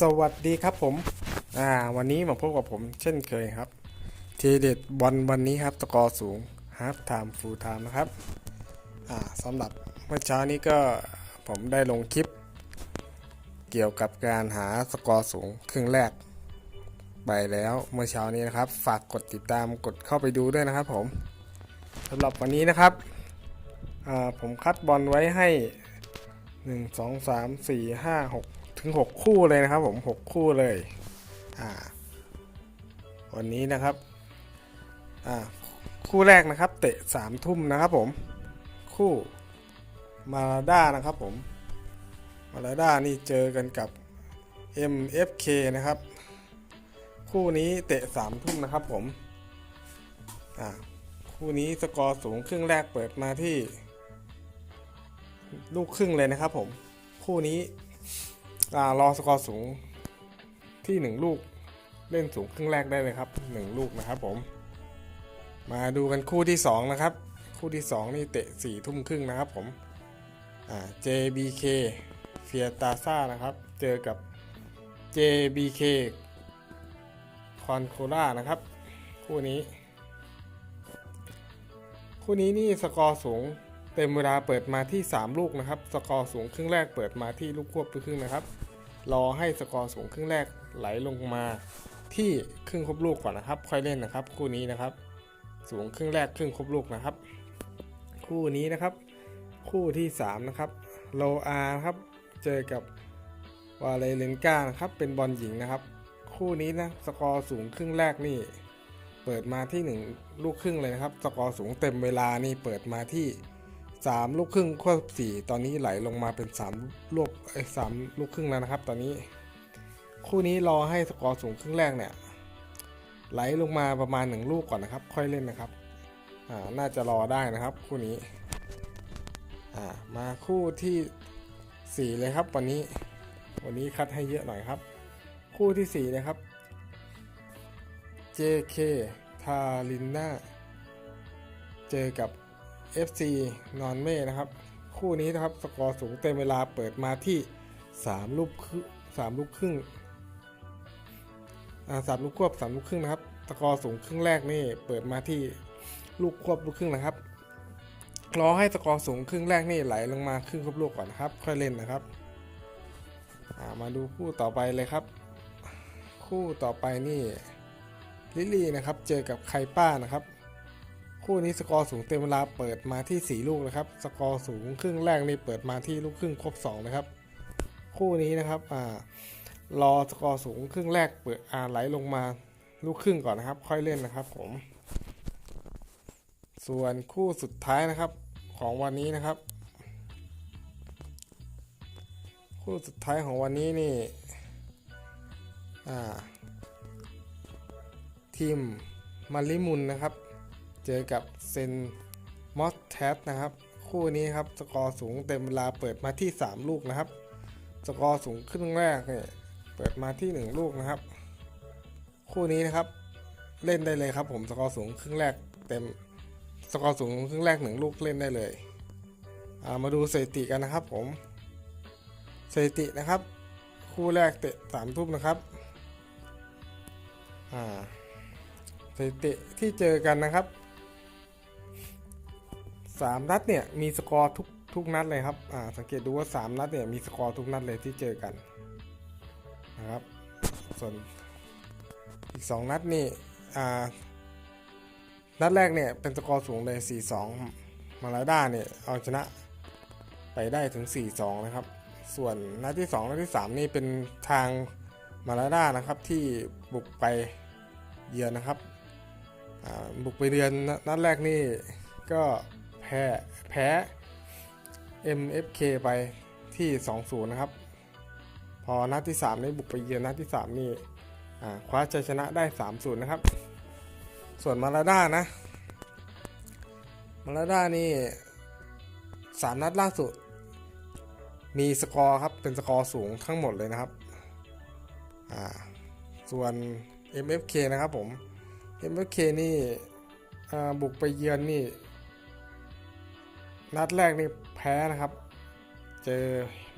สวัสดีครับผมอ่าวันนี้มาพบกับผมเช่นเคยครับ ทีเด็ดบอลวันนี้ครับสกอร์สูงฮาร์ฟไทม์ฟูลไทม์นะครับอ่าสำหรับเมื่อเช้านี้ก็ผมได้ลงคลิป เกี่ยวกับการหาสกอร์สูงครึ่งแรก ไปแล้วเมื่อเช้านี้นะครับ ฝากกดติดตามกดเข้าไปดูด้วยนะครับผมสำหรับวันนี้นะครับอ่าผมคัดบอลไว้ให้ 1 2 3 4 5 6 ถึง 6 คู่เลยนะครับ ผม 6 คู่เลย อ่า วันนี้นะครับ อ่า คู่แรกนะครับ เตะ3ทุ่มนะครับผม คู่มาราด้านะครับผม มาราด้านี่เจอกันกับ MFK นะครับ คู่นี้เตะ3ทุ่มนะครับผม อ่า คู่นี้สกอร์สูงครึ่งแรกเปิดมาที่ ลูกครึ่งเลยนะครับผม คู่นี้ รอสกอร์สูงที่หนึ่งลูกเล่นสูงครึ่งแรกได้เลยครับหนึ่งลูกนะครับผม มาดูกันคู่ที่สองนะครับ คู่ที่สองนี่เตะสี่ทุ่มครึ่งนะครับผมอ่า JBK เฟียตาซ่านะครับ เจอกับ JBK คอนโคล่านะครับ คู่นี้ คู่นี้นี่สกอร์สูง เต็มเวลาเปิดมาที่ 3 ลูกนะครับ สกอร์สูงครึ่งแรกเปิดมาที่ลูกควบครึ่งนะครับ รอให้สกอร์สูงครึ่งแรกไหลลงมาที่ครึ่งครบลูกก่อนนะครับ ค่อยเล่นนะครับ คู่นี้นะครับ สูงครึ่งแรกครึ่งครบลูกนะครับ คู่นี้นะครับ คู่ที่ 3 นะครับโลอาครับเจอกับวาเลเลนกานะครับ เป็นบอลหญิงนะครับ คู่นี้นะสกอร์สูงครึ่งแรกนี่เปิดมาที่ 1 ลูกครึ่งเลยนะครับ สกอร์สูงเต็มเวลานี่เปิดมาที่ 3 ลูกครึ่งควบ4ตอนนี้ไหลลงมาเป็น3ลูกไอ้สามลูกครึ่งแล้วนะครับ ตอนนี้ คู่นี้รอให้สกอร์สูงครึ่งแรกเนี่ย ไหลลงมาประมาณ 1 ลูกก่อนนะครับ ค่อยเล่นนะครับอ่าน่าจะรอได้นะครับ คู่นี้อ่ามาคู่ที่ 4 เลยครับ วันนี้ วันนี้คัดให้เยอะหน่อยครับ คู่ที่ 4 นะครับ JK ทารินนาเจอกับ FC นอนเม่นะครับ คู่นี้นะครับสกอร์สูงเต็มเวลาเปิดมาที่3ลูกครึ่งสามลูกครึ่งสามลูกควบสามลูกครึ่งนะครับสกอร์สูงครึ่งแรกนี่เปิดมาที่ลูกควบลูกครึ่งนะครับรอให้สกอร์สูงครึ่งแรกนี่ไหลลงมาครึ่งควบลูกก่อนนะครับ ค่อยเล่นนะครับามาดูคู่ต่อไปเลยครับ คู่ต่อไปนี่ลิลลี่นะครับ เจอกับไคป้านะครับ คู่นี้สกอร์สูงเต็มเวลาเปิดมาที่ 4 ลูกนะครับ สกอร์สูงครึ่งแรกนี่เปิดมาที่ลูกครึ่งครบ 2 นะครับ คู่นี้นะครับอ่ารอสกอร์สูงครึ่งแรกเปิดอ่าไหลลงมาลูกครึ่งก่อนนะครับ ค่อยเล่นนะครับผม ส่วนคู่สุดท้ายนะครับของวันนี้นะครับ คู่สุดท้ายของวันนี้นี่อ่าทีมมาริมุนนะครับ เจอกับเซนมอสแทสนะครับ คู่นี้ครับสกอร์สูงเต็มเวลาเปิดมาที่ 3 ลูกนะครับ สกอร์สูงครึ่งแรกเนี่ยเปิดมาที่ 1 ลูกนะครับ คู่นี้นะครับ เล่นได้เลยครับ ผมสกอร์สูงครึ่งแรกเต็มสกอร์สูงครึ่งแรกหนึ่งลูกเล่นได้เลยามาดูสถิติกันนะครับ ผมสถิตินะครับ คู่แรกเตะสามทุ่มนะครับสถิติที่เจอกันนะครับ สามนัดเนี่ยมีสกอร์ทุกทุกนัดเลยครับอ่าสังเกตดูว่าสามนัดเนี่ยมีสกอร์ทุกนัดเลยที่เจอกันนะครับส่วนอีกสองนัดนี่อ่านัดแรกเนี่ยเป็นสกอร์สูงเลย 4-2 มาลาด้าเนี่ยเอาชนะไปได้ถึง 4-2 นะครับ ส่วนนัดที่ 2 นัดที่ 3 นี่เป็นทางมาลาด้านะครับที่บุกไปเยือนนะครับอ่าบุกไปเยือนนัดแรกนี่ก็ พ้แพ้ MFK ไปที่ 2-0 นะครับ พอนัดที่3นี่บุกไปเยือนนัดที่ 3 นี่คว้าชัยชนะได้ 3-0 นะครับ ส่วนมาลาด้านะมาลาด้านี่ 3 นัดล่าสุด มีสกอร์ครับ เป็นสกอร์สูงทั้งหมดเลยนะครับ ส่วน MFK นะครับผม MFK นี่บุกไปเยือนนี่ นัดแรกนี่แพ้นะครับ เจอ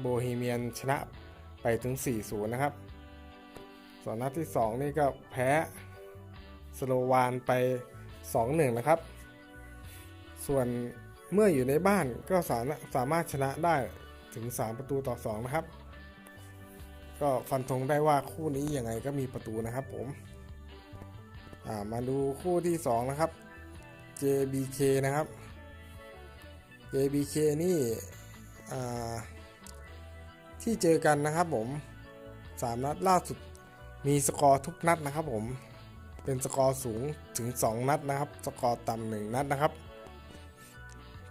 โบฮีเมียนชนะไปถึง 4-0 นะครับ ส่วนนัดที่ 2 นี่ก็แพ้สโลวานไป 2-1 นะครับ ส่วนเมื่ออยู่ในบ้านก็สามารถสามารถชนะได้ถึง 3 ประตูต่อ 2 นะครับ ก็ฟันธงได้ว่าคู่นี้ยังไงก็มีประตูนะครับผม มาดูคู่ที่ 2 นะครับ JBK นะครับ JBK นี่ที่เจอกันนะครับผม 3 นัดล่าสุดมีสกอร์ทุกนัดนะครับผม เป็นสกอร์สูงถึง 2 นัดนะครับ สกอร์ต่ำหนึ่งนัดนะครับ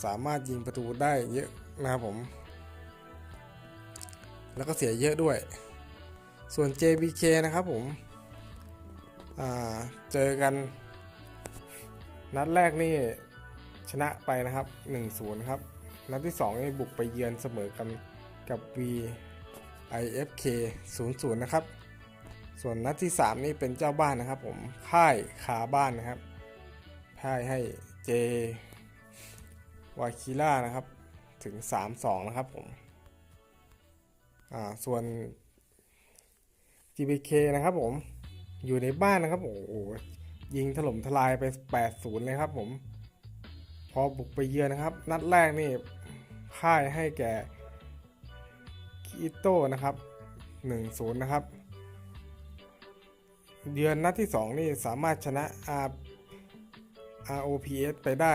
สามารถยิงประตูได้เยอะนะครับผม แล้วก็เสียเยอะด้วย ส่วน JBK นะครับผมเจอกัน นัดแรกนี่ ชนะไปนะครับ 1-0 ครับ นัดที่2นี่บุกไปเยือนเสมอกันกับ VIFK 0-0 นะครับ ส่วนนัดที่ 3 นี่เป็นเจ้าบ้านนะครับ ผมค่ายคาบ้านนะครับพ่ายให้ J วาคิล่านะครับ ถึง 3-2 นะครับผม อ่า ส่วน GBK นะครับผม อยู่ในบ้านนะครับ โอ้โห ยิงถล่มทลายไป 8-0 เลยครับผม พอบุกไปเยือนนะครับ นัดแรกนี่พ่ายให้แก่คิโต้นะครับ1-0นะครับเยือนนัดที่ 2 นี่สามารถชนะ R ROPS ไปได้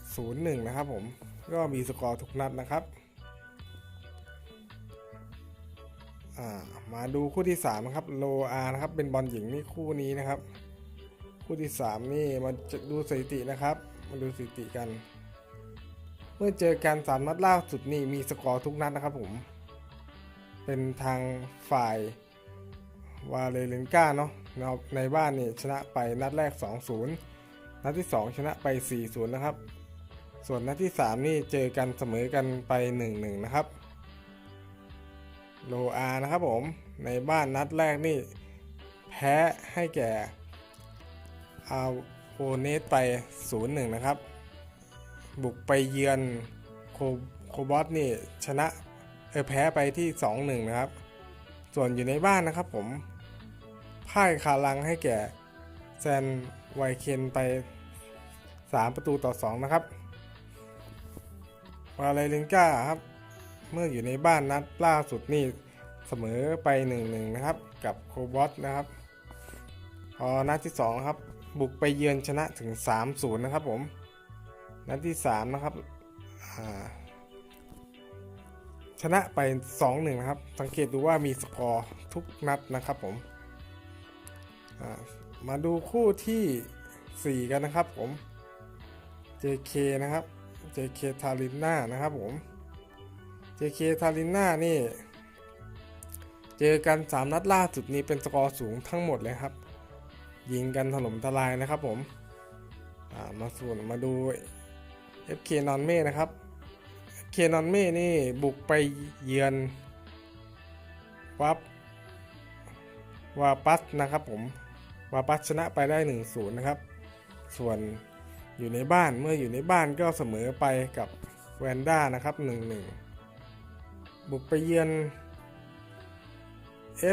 0-1 นะครับผม ก็มีสกอร์ทุกนัดนะครับามาดูคู่ที่3นะครับโลอานะครับเป็นบอลหญิงนี่คู่นี้นะครับ คู่ที่ 3 นี่มาจะดูสถิตินะครับ มาดูสถิติกัน เมื่อเจอกันสามนัดล่าสุดนี่มีสกอร์ทุกนัดนะครับผม เป็นทางฝ่าย วาเลเลนกาเนาะในบ้านนี่ชนะไปนัดแรก 2-0 นัดที่ 2 ชนะไป 4-0 นะครับ ส่วนนัดที่ 3 นี่เจอกันเสมอกันไป 1-1 นะครับโลอานะครับผมในบ้านนัดแรกนี่ แพ้ให้แก่อา เนสไป 0-1 นะครับ บุกไปเยือนโคโคบอสนี่ชนะเออแพ้ไปที่ 2-1 นะครับ ส่วนอยู่ในบ้านนะครับผมพ่ายคาลังให้แก่แซนไวเคนไป 3 ประตูต่อ 2 นะครับวาเลเลนกาครับ เมื่ออยู่ในบ้านนัดล่าสุดนี่เสมอไป 1-1 นะครับ กับโคบอสนะครับ พอนัดที่ 2 ครับ บุกไปเยือนชนะถึง 3-0 นะครับผม นัดที่ 3 นะครับ ชนะไป 2-1 นะครับ สังเกตดูว่ามีสกอร์ทุกนัดนะครับผม มาดูคู่ที่ 4 กันนะครับผม JK นะครับ JK ทาริน่านะครับผม JK ทาริน่านี่ เจอกัน 3 นัดล่าสุดนี้เป็นสกอร์สูงทั้งหมดเลยครับ ยิงกันถล่มทลายนะครับผมามาส่วนมาดู FK นอนเม่นะครับ FK นอนเม่นี่บุกไปเยือนวับวาปัสนะครับผมวาปัสชนะไปได้1-0นะครับ ส่วนอยู่ในบ้านเมื่ออยู่ในบ้านก็เสมอไปกับแวนด้านะครับ 1-1 บุกไปเยือน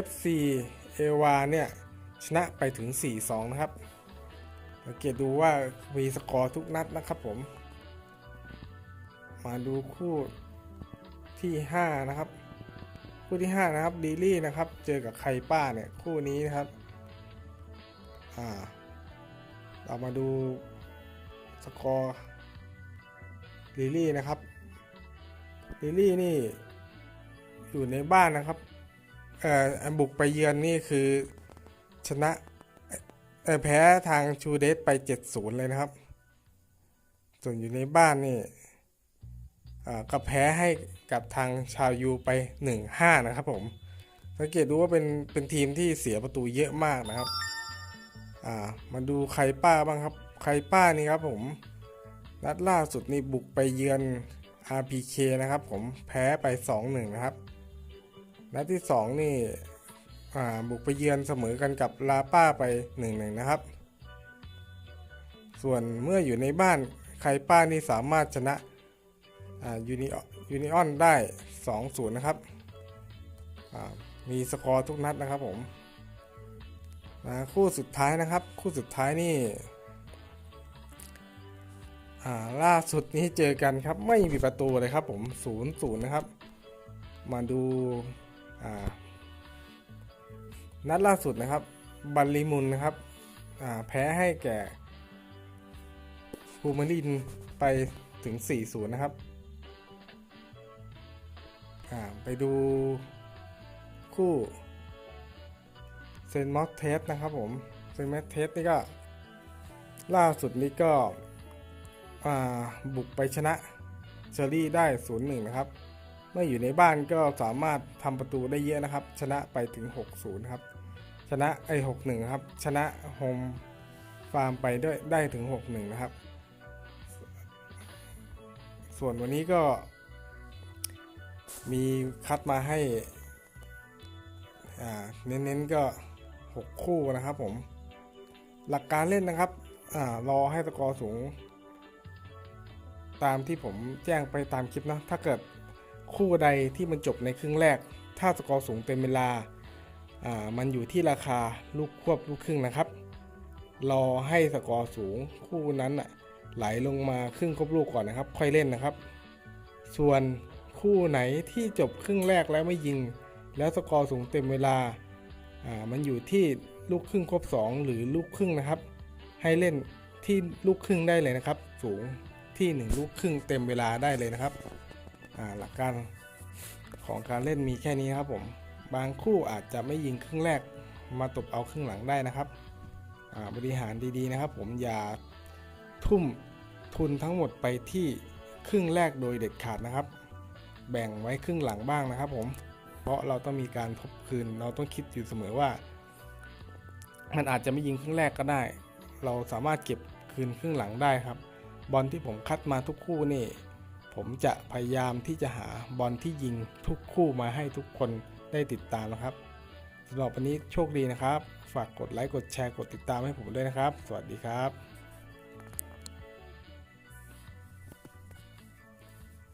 FC เอวาเนี่ย ชนะไปถึง 4-2 นะครับสังเกตดูว่ามีสกอร์ทุกนัดนะครับผม มาดูคู่ที่ 5 นะครับ คู่ที่ 5 นะครับดีลี่นะครับ เจอกับไคป้าเนี่ยคู่นี้นะครับอ่าเรามาดูสกอร์ลิลี่นะครับลิลี่นี่อยู่ในบ้านนะครับเอ่อบุกไปเยือนนี่คือ ชนะแพ้ทางชูเดสไป 7-0 เลยนะครับ ส่วนอยู่ในบ้านนี่ก็แพ้ให้กับทางชาวยูไป 1-5 นะครับผม สังเกตดูว่าเป็นเป็นทีมที่เสียประตูเยอะมากนะครับ มาดูใครป้าบ้างครับ ใครป้านี่ครับผม นัดล่าสุดนี่บุกไปเยือน RPK นะครับผม แพ้ไป 2-1 นะครับ นัดที่ 2 นี่ บุกไปเยือนเสมอกันกับลาป้าไป1-1นะครับ ส่วนเมื่ออยู่ในบ้านใครป้านี่สามารถชนะยูนิยูนิออนได้ 2-0 นะครับ มีสกอร์ทุกนัดนะครับผมคู่สุดท้ายนะครับ คู่สุดท้ายนี่ล่าสุดนี้เจอกันครับ ไม่มีประตูเลยครับผมศูนย์ศูนย์นะครับ มาดูอ่า นัดล่าสุดนะครับ บัลลิมุนนะครับแพ้ให้แก่บูมารินไปถึง 4-0 นะครับ ไปดูคู่เซนมอสเทสนะครับผม เซนมอสเทสนี่ก็ ล่าสุดนี้ก็บุกไปชนะเชอรี่ได้ 0-1 นะครับ เมื่ออยู่ในบ้านก็สามารถทำประตูได้เยอะนะครับ ชนะไปถึง 6-0 ครับ ชนะไอ้6-1 ครับ ชนะโฮมฟาร์มไปด้วยได้ถึง 6-1 นะครับ ส่วนวันนี้ก็ มีคัดมาให้เน้นๆก็ 6 คู่นะครับผม หลักการเล่นนะครับอรอให้สกอร์สูง ตามที่ผมแจ้งไปตามคลิปนะถ้าเกิด คู่ใดที่มันจบในครึ่งแรก ถ้าสกอร์สูงเต็มเวลาามันอยู่ที่ราคาลูกควบลูกครึ่งนะครับ รอให้สกอร์สูงคู่นั้นอะไหลลงมาครึ่งครบลูกก่อนนะครับ ค่อยเล่นนะครับ ส่วนคู่ไหนที่จบครึ่งแรกแล้วไม่ยิง แล้วสกอร์สูงเต็มเวลาามันอยู่ที่ลูกครึ่งครบ 2 หรือลูกครึ่งนะครับ ให้เล่นที่ลูกครึ่งได้เลยนะครับ สูงที่ 1 ลูกครึ่งเต็มเวลาได้เลยนะครับ หลักการของการเล่นมีแค่นี้ครับผม บางคู่อาจจะไม่ยิงครึ่งแรกมาตบเอาครึ่งหลังได้นะครับ บริหารดีๆนะครับ ผมอย่าทุ่มทุนทั้งหมดไปที่ครึ่งแรกโดยเด็ดขาดนะครับ แบ่งไว้ครึ่งหลังบ้างนะครับ ผม เพราะเราต้องมีการทบคืน เราต้องคิดอยู่เสมอว่า มันอาจจะไม่ยิงครึ่งแรกก็ได้ เราสามารถเก็บคืนครึ่งหลังได้ครับ บอลที่ผมคัดมาทุกคู่นี่ ผมจะพยายามที่จะหาบอลที่ยิงทุกคู่มาให้ทุกคนได้ติดตามนะครับสำหรับวันนี้โชคดีนะครับ ฝากกดไลค์กดแชร์กดติดตามให้ผมด้วยนะครับ สวัสดีครับ